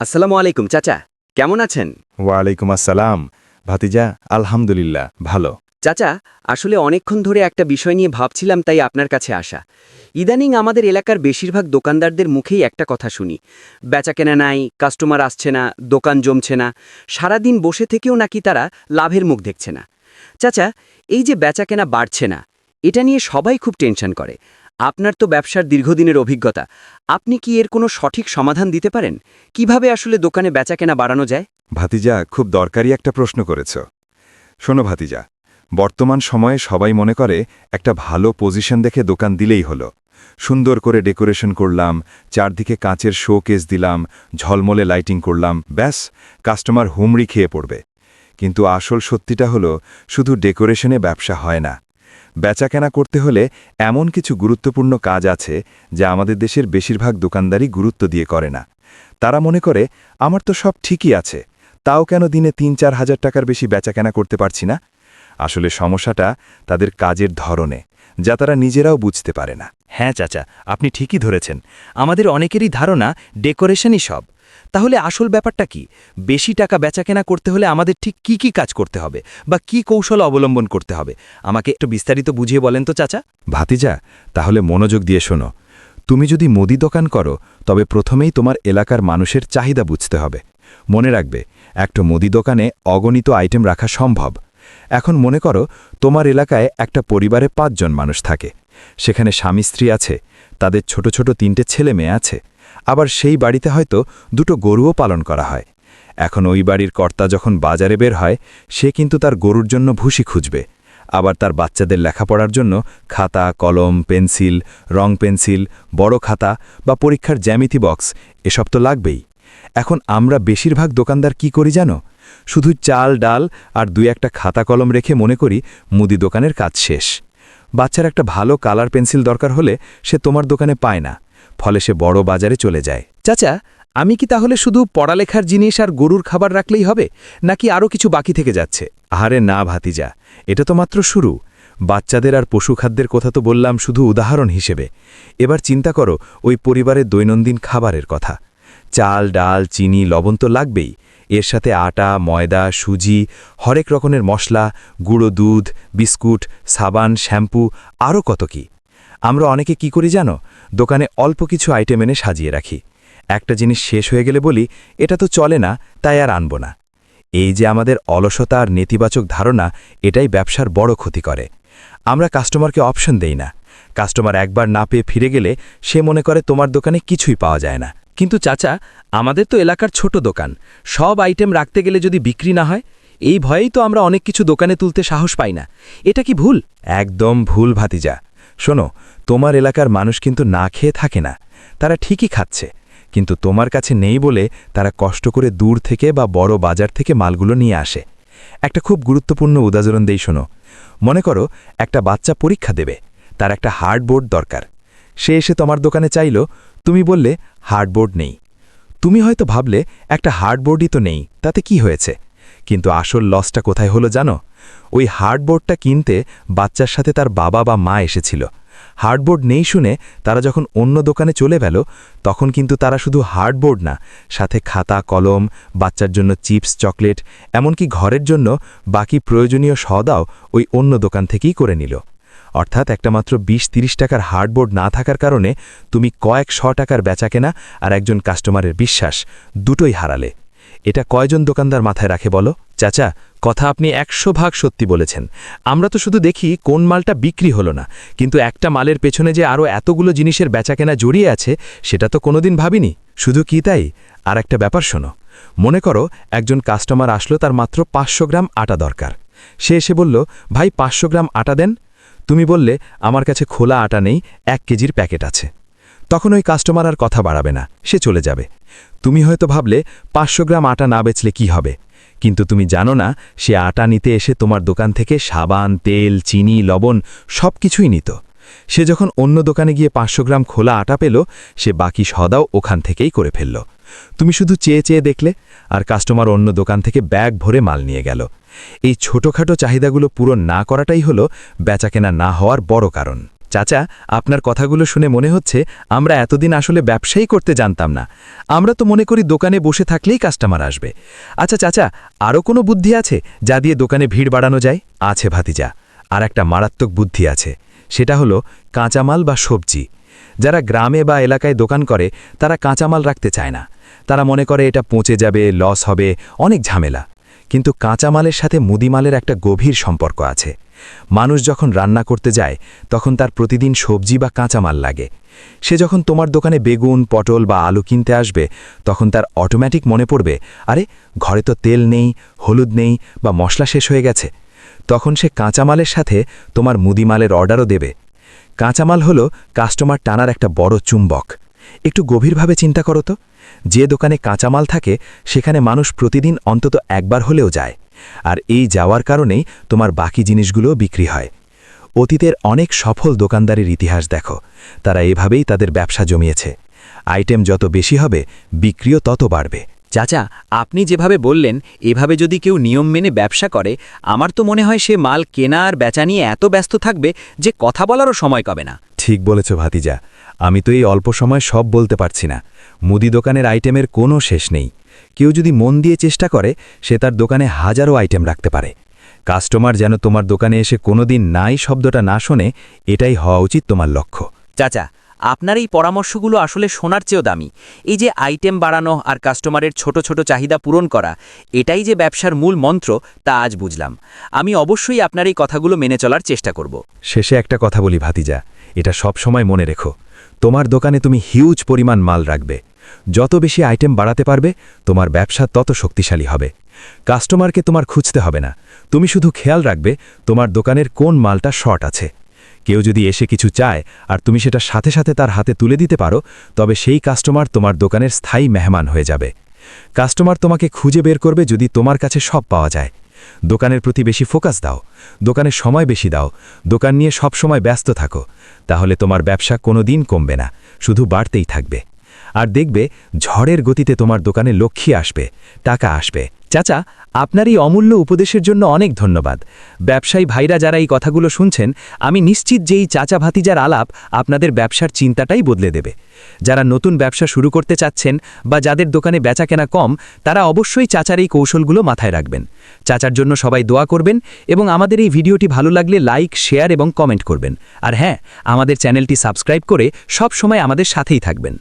আসসালামু আলাইকুম চাচা। কেমন আছেন? ওয়ালাইকুম আসসালাম। ভাতিজা আলহামদুলিল্লাহ ভালো। চাচা আসলে অনেকক্ষণ ধরে একটা বিষয় নিয়ে ভাবছিলাম তাই আপনার কাছে আসা। ইদানিং আমাদের এলাকার বেশিরভাগ দোকানদারদের মুখেই একটা কথা শুনি। বেচাকেনা নাই কাস্টমার আসছে না দোকান জমছে না সারাদিন বসে থেকেও নাকি তারা লাভের মুখ দেখছে না। চাচা এই যে বেচাকেনা বাড়ছে না এটা নিয়ে সবাই খুব টেনশন করে। আপনার তো ব্যবসার দীর্ঘদিনের অভিজ্ঞতা। আপনি কি এর কোনো সঠিক সমাধান দিতে পারেন? কীভাবে আসলে দোকানে বেচাকেনা বাড়ানো যায়? ভাতিজা, খুব দরকারি একটা প্রশ্ন করেছ। শোনো ভাতিজা, বর্তমান সময়ে সবাই মনে করে একটা ভালো পজিশন দেখে দোকান দিলেই হলো। সুন্দর করে ডেকোরেশন করলাম, চারদিকে কাঁচের শো কেস দিলাম, ঝলমলে লাইটিং করলাম, ব্যাস, কাস্টমার হুমড়ি খেয়ে পড়বে। কিন্তু আসল সত্যিটা হলো, শুধু ডেকোরেশনে ব্যবসা হয় না। বেচাকেনা করতে হলে এমন কিছু গুরুত্বপূর্ণ কাজ আছে যা আমাদের দেশের বেশিরভাগ দোকানদারই গুরুত্ব দিয়ে করে না। তারা মনে করে, আমার তো সব ঠিকই আছে, তাও কেন দিনে তিন চার হাজার টাকার বেশি বেচাকেনা করতে পারছি না? আসলে সমস্যাটা তাদের কাজের ধরনে, যা তারা নিজেরাও বুঝতে পারে না। হ্যাঁ চাচা, আপনি ঠিকই ধরেছেন। আমাদের অনেকেরই ধারণা, ডেকোরেশনই সব। তাহলে আসল ব্যাপারটা কি? বেশি টাকা বেচাকেনা করতে হলে আমাদের ঠিক কি কি কাজ করতে হবে? বা কি কৌশল অবলম্বন করতে হবে? আমাকে একটু বিস্তারিত বুঝিয়ে বলেন তো, চাচা। ভাতিজা, তাহলে মনোযোগ দিয়ে শোনো। তুমি যদি মুদি দোকান করো, তবে প্রথমেই তোমার এলাকার মানুষের চাহিদা বুঝতে হবে। মনে রাখবে, একটা মুদি দোকানে অগণিত আইটেম রাখা সম্ভব। এখন মনে করো, তোমার এলাকায় একটা পরিবারে পাঁচজন মানুষ থাকে। সেখানে স্বামী স্ত্রী আছে, তাদের ছোট ছোট তিনটে ছেলে মেয়ে আছে। আবার সেই বাড়িতে হয়তো দুটো গরুও পালন করা হয়। এখন ওই বাড়ির কর্তা যখন বাজারে বের হয়, সে কিন্তু তার গরুর জন্য ভুসি খুঁজবে। আবার তার বাচ্চাদের লেখাপড়ার জন্য খাতা, কলম, পেন্সিল, রং পেন্সিল, বড় খাতা বা পরীক্ষার জ্যামিতি বক্স, এসব তো লাগবেই। এখন আমরা বেশিরভাগ দোকানদার কি করি জানো? শুধু চাল, ডাল আর দুই একটা খাতা কলম রেখে মনে করি মুদি দোকানের কাজ শেষ। বাচ্চার একটা ভালো কালার পেন্সিল দরকার হলে সে তোমার দোকানে পায় না। ফলে সে বড় বাজারে চলে যায়। চাচা, আমি কি তাহলে শুধু পড়ালেখার জিনিস আর গরুর খাবার রাখলেই হবে, নাকি আরও কিছু বাকি থেকে যাচ্ছে? আহারে না, ভাতিজা, এটা তো মাত্র শুরু। বাচ্চাদের আর পশুখাদ্যের কথা তো বললাম শুধু উদাহরণ হিসেবে। এবার চিন্তা করো, ওই পরিবারের দৈনন্দিন খাবারের কথা। চাল, ডাল, চিনি, লবণ তো লাগবেই। এর সাথে আটা, ময়দা, সুজি, হরেক রকমের মশলা, গুঁড়ো দুধ, বিস্কুট, সাবান, শ্যাম্পু, আরও কত কি। আমরা অনেকে কি করি জানো? দোকানে অল্প কিছু আইটেম এনে সাজিয়ে রাখি। একটা জিনিস শেষ হয়ে গেলে বলি, এটা তো চলে না, তাই আর আনব না। এই যে আমাদের অলসতা আর নেতিবাচক ধারণা, এটাই ব্যবসার বড় ক্ষতি করে। আমরা কাস্টমারকে অপশন দেই না। কাস্টমার একবার না পেয়ে ফিরে গেলে সে মনে করে তোমার দোকানে কিছুই পাওয়া যায় না। কিন্তু চাচা, আমাদের তো এলাকার ছোট দোকান। সব আইটেম রাখতে গেলে যদি বিক্রি না হয়, এই ভয়েই তো আমরা অনেক কিছু দোকানে তুলতে সাহস পাই না। এটা কি ভুল? একদম ভুল, ভাতিজা। শোনো, তোমার এলাকার মানুষ কিন্তু না খেয়ে থাকে না। তারা ঠিকই খাচ্ছে, কিন্তু তোমার কাছে নেই বলে তারা কষ্ট করে দূর থেকে বা বড় বাজার থেকে মালগুলো নিয়ে আসে। একটা খুব গুরুত্বপূর্ণ উদাহরণ দেই শোনো। মনে করো, একটা বাচ্চা পরীক্ষা দেবে, তার একটা হার্ডবোর্ড দরকার। সে এসে তোমার দোকানে চাইল, তুমি বললে, হার্ডবোর্ড নেই। তুমি হয়তো ভাবলে, একটা হার্ডবোর্ডই তো নেই, তাতে কি হয়েছে? কিন্তু আসল লসটা কোথায় হলো জানো? ওই হার্ডবোর্ডটা কিনতে বাচ্চার সাথে তার বাবা বা মা এসেছিল। হার্ডবোর্ড নেই শুনে তারা যখন অন্য দোকানে চলে গেল, তখন কিন্তু তারা শুধু হার্ডবোর্ড না, সাথে খাতা, কলম, বাচ্চার জন্য চিপস, চকলেট, এমনকি ঘরের জন্য বাকি প্রয়োজনীয় সদাও ওই অন্য দোকান থেকেই করে নিল। অর্থাৎ একটা মাত্র বিশ তিরিশ টাকার হার্ডবোর্ড না থাকার কারণে তুমি কয়েক শ টাকার বেচাকেনা আর একজন কাস্টমারের বিশ্বাস দুটোই হারালে। এটা কয়জন দোকানদার মাথায় রাখে বলো? চাচা কথা আপনি একশো ভাগ সত্যি বলেছেন। আমরা তো শুধু দেখি কোন মালটা বিক্রি হলো না, কিন্তু একটা মালের পেছনে যে আরও এতগুলো জিনিসের বেচাকেনা জড়িয়ে আছে, সেটা তো কোনোদিন ভাবিনি। শুধু কি তাই? আর একটা ব্যাপার শোনো। মনে করো একজন কাস্টমার আসলো তার মাত্র পাঁচশো গ্রাম আটা দরকার। সে এসে বলল, ভাই, পাঁচশো গ্রাম আটা দেন। তুমি বললে, আমার কাছে খোলা আটা নেই, এক কেজির প্যাকেট আছে। তখন ওই কাস্টমার আর কথা বাড়াবে না, সে চলে যাবে। তুমি হয়তো ভাবলে, পাঁচশো গ্রাম আটা না বেচলে কি হবে? কিন্তু তুমি জানো না, সে আটা নিতে এসে তোমার দোকান থেকে সাবান, তেল, চিনি, লবণ সব কিছুই নিত। সে যখন অন্য দোকানে গিয়ে পাঁচশো গ্রাম খোলা আটা পেল, সে বাকি সদাও ওখান থেকেই করে ফেলল। তুমি শুধু চেয়ে চেয়ে দেখলে, আর কাস্টমার অন্য দোকান থেকে ব্যাগ ভরে মাল নিয়ে গেল। এই ছোটখাটো চাহিদাগুলো পূরণ না করাটাই হলো বেচাকেনা না হওয়ার বড় কারণ। চাচা, আপনার কথাগুলো শুনে মনে হচ্ছে আমরা এতদিন আসলে ব্যবসায়ী করতে জানতাম না। আমরা তো মনে করি দোকানে বসে থাকলেই কাস্টমার আসবে। আচ্ছা চাচা আরও কোনো বুদ্ধি আছে যা দিয়ে দোকানে ভিড় বাড়ানো যায়? আছে ভাতিজা, আর একটা মারাত্মক বুদ্ধি আছে। সেটা হলো কাঁচামাল বা সবজি। যারা গ্রামে বা এলাকায় দোকান করে, তারা কাঁচামাল রাখতে চায় না। তারা মনে করে এটা পচে যাবে লস হবে, অনেক ঝামেলা। কিন্তু কাঁচামালের সাথে মুদিমালের একটা গভীর সম্পর্ক আছে। মানুষ যখন রান্না করতে যায়, তখন তার প্রতিদিন সবজি বা কাঁচামাল লাগে। সে যখন তোমার দোকানে বেগুন, পটল বা আলু কিনতে আসবে, তখন তার অটোমেটিক মনে পড়বে, আরে, ঘরে তো তেল নেই, হলুদ নেই বা মশলা শেষ হয়ে গেছে। তখন সে কাঁচামালের সাথে তোমার মুদিমালের অর্ডারও দেবে। কাঁচামাল হলো কাস্টমার টানার একটা বড় চুম্বক। একটু গভীরভাবে চিন্তা করো তো। যে দোকানে কাঁচামাল থাকে সেখানে মানুষ প্রতিদিন অন্তত একবার হলেও যায়। আর এই যাওয়ার কারণেই তোমার বাকি জিনিসগুলোও বিক্রি হয়। অতীতের অনেক সফল দোকানদারের ইতিহাস দেখো। তারা এভাবেই তাদের ব্যবসা জমিয়েছে। আইটেম যত বেশি হবে বিক্রিও তত বাড়বে। চাচা আপনি যেভাবে বললেন এভাবে যদি কেউ নিয়ম মেনে ব্যবসা করে আমার তো মনে হয় সে মাল কেনা আর বেচা নিয়ে এত ব্যস্ত থাকবে যে কথা বলারও সময় পাবে না। ঠিক বলেছ ভাতিজা। আমি তো এই অল্প সময় সব বলতে পারছি না। মুদি দোকানের আইটেমের কোনো শেষ নেই। কেউ যদি মন দিয়ে চেষ্টা করে সে তার দোকানে হাজারো আইটেম রাখতে পারে। কাস্টমার যেন তোমার দোকানে এসে কোনোদিন নাই শব্দটা না শোনে এটাই হওয়া উচিত তোমার লক্ষ্য। চাচা আপনার এই পরামর্শগুলো আসলে শোনার চেয়েও দামি। এই যে আইটেম বাড়ানো আর কাস্টমারের ছোট ছোট চাহিদা পূরণ করা এটাই যে ব্যবসার মূল মন্ত্র তা আজ বুঝলাম। আমি অবশ্যই আপনার এই কথাগুলো মেনে চলার চেষ্টা করব। শেষে একটা কথা বলি ভাতিজা এটা সব সময় মনে রেখো। তোমার দোকানে তুমি হিউজ পরিমাণ মাল রাখবে। যত বেশি আইটেম বাড়াতে পারবে, তোমার ব্যবসা তত শক্তিশালী হবে। কাস্টমারকে তোমার খুঁজতে হবে না। তুমি শুধু খেয়াল রাখবে, তোমার দোকানের কোন মালটা শর্ট আছে। কেউ যদি এসে কিছু চায়, আর তুমি সেটা সাথে সাথে তার হাতে তুলে দিতে পারো, তবে সেই কাস্টমার তোমার দোকানের স্থায়ী মেহমান হয়ে যাবে। কাস্টমার তোমাকে খুঁজে বের করবে যদি তোমার কাছে সব পাওয়া যায়। দোকানের প্রতি বেশি ফোকাস দাও। দোকানের সময় বেশি দাও। দোকান নিয়ে সব সময় ব্যস্ত থাকো। তাহলে তোমার ব্যবসা কোনো দিন কমবে না। শুধু বাড়তেই থাকবে। আর দেখবে ঝড়ের গতিতে তোমার দোকানে লক্ষ্মী আসবে, টাকা আসবে। চাচা, আপনার এই অমূল্য উপদেশের জন্য অনেক ধন্যবাদ। ব্যবসায়ী ভাইরা যারা এই কথাগুলো শুনছেন, আমি নিশ্চিত যে এই চাচা ভাতিজার আলাপ আপনাদের ব্যবসার চিন্তাটাই বদলে দেবে। যারা নতুন ব্যবসা শুরু করতে চাচ্ছেন বা যাদের দোকানে বেচা কেনা কম, তারা অবশ্যই চাচার এই কৌশলগুলো মাথায় রাখবেন। চাচার জন্য সবাই দোয়া করবেন এবং আমাদের এই ভিডিওটি ভালো লাগলে লাইক, শেয়ার এবং কমেন্ট করবেন। আর হ্যাঁ আমাদের চ্যানেলটি সাবস্ক্রাইব করে সব সময় আমাদের সাথেই থাকবেন।